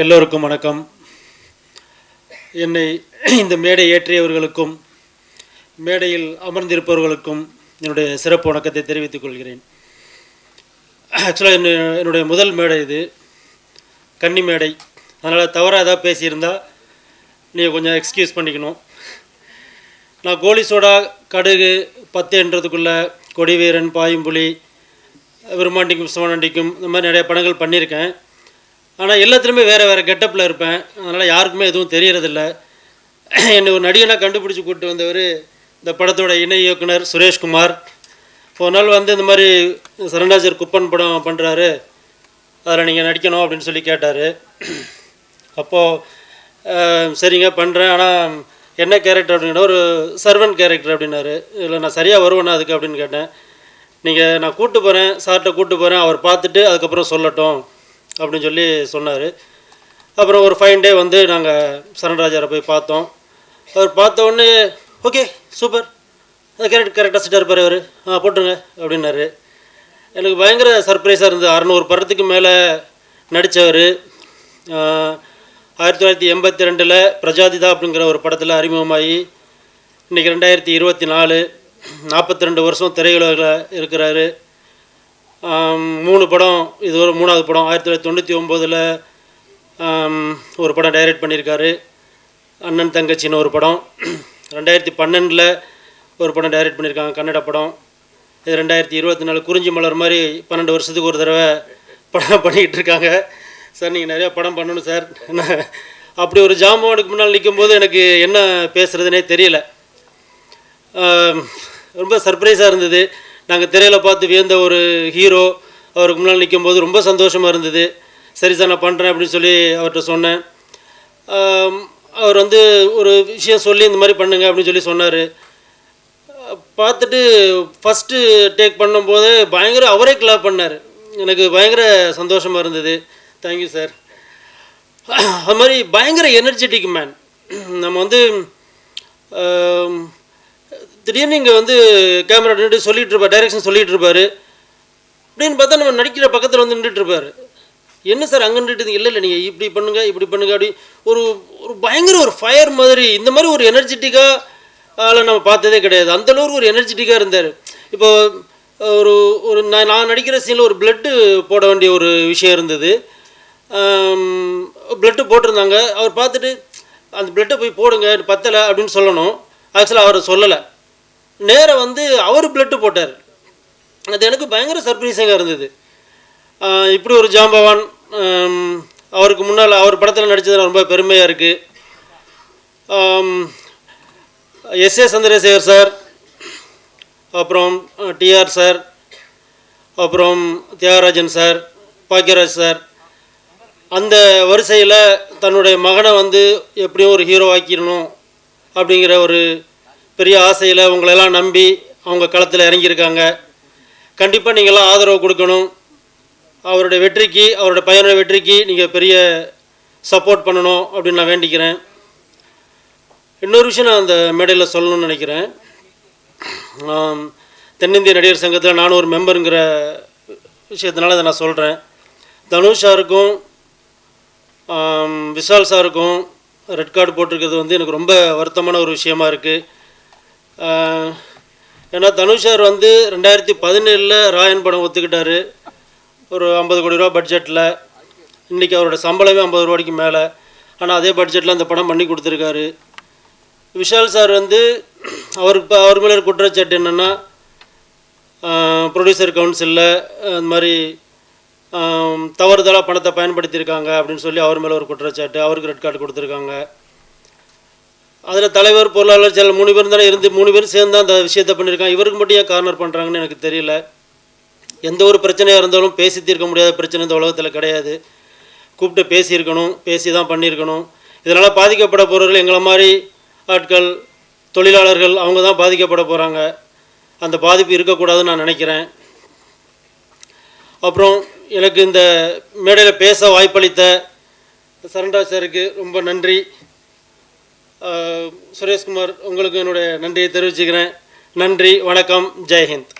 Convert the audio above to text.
எல்லோருக்கும் வணக்கம். என்னை இந்த மேடை ஏற்றியவர்களுக்கும் மேடையில் அமர்ந்திருப்பவர்களுக்கும் என்னுடைய சிறப்பு வணக்கத்தை தெரிவித்துக் கொள்கிறேன். ஆக்சுவலாக என்னுடைய முதல் மேடை இது. கன்னி மேடை. அதனால் தவறாக ஏதாவது பேசியிருந்தால் நீங்கள் கொஞ்சம் எக்ஸ்கியூஸ் பண்ணிக்கணும். நான் கோலி சோடா கடுகு பத்துன்றதுக்குள்ளே கொடிவீரன் பாயும்புலி விரும்மாண்டிக்கும் சிவனாண்டிக்கும் இந்த மாதிரி நிறைய படங்கள் பண்ணியிருக்கேன். ஆனால் எல்லாத்துலேயுமே வேறு வேறு கெட்டப்பில் இருப்பேன். அதனால் யாருக்குமே எதுவும் தெரியறதில்ல. என்னை ஒரு நடிகனாக கண்டுபிடிச்சி கூப்பிட்டு வந்தவர் இந்த படத்தோட இணை இயக்குனர் சுரேஷ்குமார் ஒரு நாள் வந்து இந்த மாதிரி சரண்டாஜர் குப்பன் படம் பண்ணுறாரு அதில் நீங்கள் நடிக்கணும் அப்படின்னு சொல்லி கேட்டார். அப்போது சரிங்க பண்ணுறேன் ஆனால் என்ன கேரக்டர் அப்படின்னா ஒரு சர்வன் கேரக்டர் அப்படின்னாரு. இல்லை நான் சரியாக வருவேண்ணா அதுக்கு அப்படின்னு கேட்டேன். நீங்கள் நான் கூப்பிட்டு போகிறேன் சார்கிட்ட கூப்பிட்டு போகிறேன் அவர் பார்த்துட்டு அதுக்கப்புறம் சொல்லட்டும். அப்படின்னு சொல்லி சொன்னார். அப்புறம் ஒரு ஃபைவ் டே வந்து நாங்கள் சரண்ராஜாரை போய் பார்த்தோம். அவர் பார்த்த உடனே ஓகே சூப்பர் கரெக்ட் கரெக்டாக சிட்டாக இருப்பார் அவர். ஆ போட்டுருங்க அப்படின்னாரு. எனக்கு பயங்கர சர்ப்ரைஸாக இருந்தது. அறநூறு படத்துக்கு மேலே நடித்தவர் ஆயிரத்தி தொள்ளாயிரத்தி எண்பத்தி ரெண்டில் பிரஜாதிதா அப்படிங்கிற ஒரு படத்தில் அறிமுகமாகி இன்றைக்கி ரெண்டாயிரத்தி இருபத்தி நாலு நாற்பத்தி ரெண்டு வருஷம் திரையுலகில் இருக்கிறாரு. மூணு படம் இது ஒரு மூணாவது படம். ஆயிரத்தி தொள்ளாயிரத்தி தொண்ணூற்றி ஒம்போதில் ஒரு படம் டைரக்ட் பண்ணியிருக்காரு. அண்ணன் தங்கச்சின்னு ஒரு படம். ரெண்டாயிரத்தி பன்னெண்டில் ஒரு படம் டைரக்ட் பண்ணியிருக்காங்க கன்னட படம். இது ரெண்டாயிரத்தி இருபத்தி நாலு குறிஞ்சி மலர் மாதிரி பன்னெண்டு வருஷத்துக்கு ஒரு தடவை படம் பண்ணிக்கிட்டு இருக்காங்க. சார் நீங்கள் நிறையா படம் பண்ணணும் சார். அப்படி ஒரு ஜாம்பவானுக்கு முன்னால் நிற்கும்போது எனக்கு என்ன பேசுகிறதுனே தெரியல. ரொம்ப சர்ப்ரைஸாக இருந்தது. நாங்கள் திரையில் பார்த்து வியந்த ஒரு ஹீரோ அவருக்கு முன்னால் நிற்கும்போது ரொம்ப சந்தோஷமாக இருந்தது. சரி சார் நான் பண்ணுறேன் அப்படின்னு சொல்லி அவர்கிட்ட சொன்னேன். அவர் வந்து ஒரு விஷயம் சொல்லி இந்த மாதிரி பண்ணுங்க அப்படின்னு சொல்லி சொன்னார். பார்த்துட்டு ஃபஸ்ட்டு டேக் பண்ணும்போது பயங்கர அவரே கிளாப் பண்ணார். எனக்கு பயங்கர சந்தோஷமாக இருந்தது. தேங்க்யூ சார் அது மாதிரி பயங்கர எனர்ஜெட்டிக் மேன் நம்ம வந்து திடீர்னு இங்கே வந்து கேமரா நின்று சொல்லிட்டு இருப்பார் டைரக்ஷன் சொல்லிட்டு இருப்பாரு. அப்படின்னு பார்த்தா நம்ம நடிக்கிற பக்கத்தில் வந்து நின்றுட்டு இருப்பார். என்ன சார் அங்கே நின்றுட்டு இல்லை இல்லை நீங்கள் இப்படி பண்ணுங்க இப்படி பண்ணுங்க அப்படி. ஒரு ஒரு பயங்கர ஒரு ஃபயர் மாதிரி இந்த மாதிரி ஒரு எனர்ஜெட்டிக்காக ஆளை நம்ம பார்த்ததே கிடையாது. அந்த அளவுக்கு ஒரு எனர்ஜெட்டிக்காக இருந்தார். இப்போ ஒரு ஒரு நான் நான் நடிக்கிற சீனில் ஒரு பிளட்டு போட வேண்டிய ஒரு விஷயம் இருந்தது. பிளட்டு போட்டிருந்தாங்க. அவர் பார்த்துட்டு அந்த பிளட்டை போய் போடுங்க பத்தலை அப்படின்னு சொல்லணும். ஆக்சுவலாக அவர் சொல்லலை. நேராக வந்து அவர் பிளட்டு போட்டார். அது எனக்கு பயங்கர சர்ப்ரைஸிங்காக இருந்தது. இப்படி ஒரு ஜாம்பவான் அவருக்கு முன்னால் அவர் படத்தில் நடித்தது ரொம்ப பெருமையாக இருக்குது எஸ் ஏ சந்திரசேகர் சார் அப்புறம் டிஆர் சார் அப்புறம் தியாகராஜன் சார் பாக்கியராஜ் சார். அந்த வரிசையில் தன்னுடைய மகனை வந்து எப்படியும் ஒரு ஹீரோ ஆக்கிடணும் அப்படிங்கிற ஒரு பெரிய ஆசையில் உங்களெல்லாம் நம்பி அவங்க களத்தில் இறங்கியிருக்காங்க. கண்டிப்பாக நீங்கள்லாம் ஆதரவு கொடுக்கணும். அவருடைய வெற்றிக்கு அவருடைய பையனோட வெற்றிக்கு நீங்கள் பெரிய சப்போர்ட் பண்ணணும் அப்படின்னு நான் வேண்டிக்கிறேன். இன்னொரு விஷயம் நான் அந்த மேடையில் சொல்லணும்னு நினைக்கிறேன். தென்னிந்திய நடிகர் சங்கத்தில் நானும் ஒரு மெம்பருங்கிற விஷயத்தினால அதை நான் சொல்கிறேன் தனுஷ் சாருக்கும் விஷால் சாருக்கும் ரெட் கார்டு போட்டிருக்கிறது வந்து எனக்கு ரொம்ப வருத்தமான ஒரு விஷயமா இருக்குது ஏன்னா தனுஷ் சார் வந்து ரெண்டாயிரத்தி பதினேழில் ராயன் படம் ஒத்துக்கிட்டாரு. ஒரு ஐம்பது கோடி ரூபா பட்ஜெட்டில் இன்றைக்கி அவரோட சம்பளமே ஐம்பது ரூபாய்க்கு மேலே. ஆனால் அதே பட்ஜெட்டில் அந்த படம் பண்ணி கொடுத்துருக்காரு. விஷால் சார் வந்து அவருக்கு இப்போ அவர் மேலே குற்றச்சாட்டு என்னென்னா ப்ரொடியூசர் கவுன்சிலில் அந்த மாதிரி தவறுதலாக பணத்தை பயன்படுத்தியிருக்காங்க அப்படின்னு சொல்லி அவர் மேலே ஒரு குற்றச்சாட்டு. அவருக்கு ரெட் கார்டு கொடுத்துருக்காங்க. அதில் தலைவர் பொருளாளர் சில மூணு பேரும் தானே இருந்து மூணு பேரும் சேர்ந்து தான் அந்த விஷயத்தை பண்ணியிருக்காங்க. இவருக்கு மட்டும் ஏன் கார்னர் பண்ணுறாங்கன்னு எனக்கு தெரியல. எந்த ஒரு பிரச்சனையாக இருந்தாலும் பேசி தீர்க்க முடியாத பிரச்சனை இந்த உலகத்தில் கிடையாது. கூப்பிட்டு பேசியிருக்கணும் பேசி தான் பண்ணியிருக்கணும். இதனால் பாதிக்கப்பட போகிறவர்கள் எங்களை மாதிரி ஆட்கள் தொழிலாளர்கள் அவங்க தான் பாதிக்கப்பட போகிறாங்க அந்த பாதிப்பு இருக்கக்கூடாதுன்னு நான் நினைக்கிறேன். அப்புறம் எனக்கு இந்த மேடையில் பேச வாய்ப்பளித்த சரண்டா சாருக்கு ரொம்ப நன்றி. சுரேஷ்குமார் உங்களுக்கு என்னுடைய நன்றியை தெரிவிச்சுக்கிறேன். நன்றி வணக்கம் ஜெய்ஹிந்த்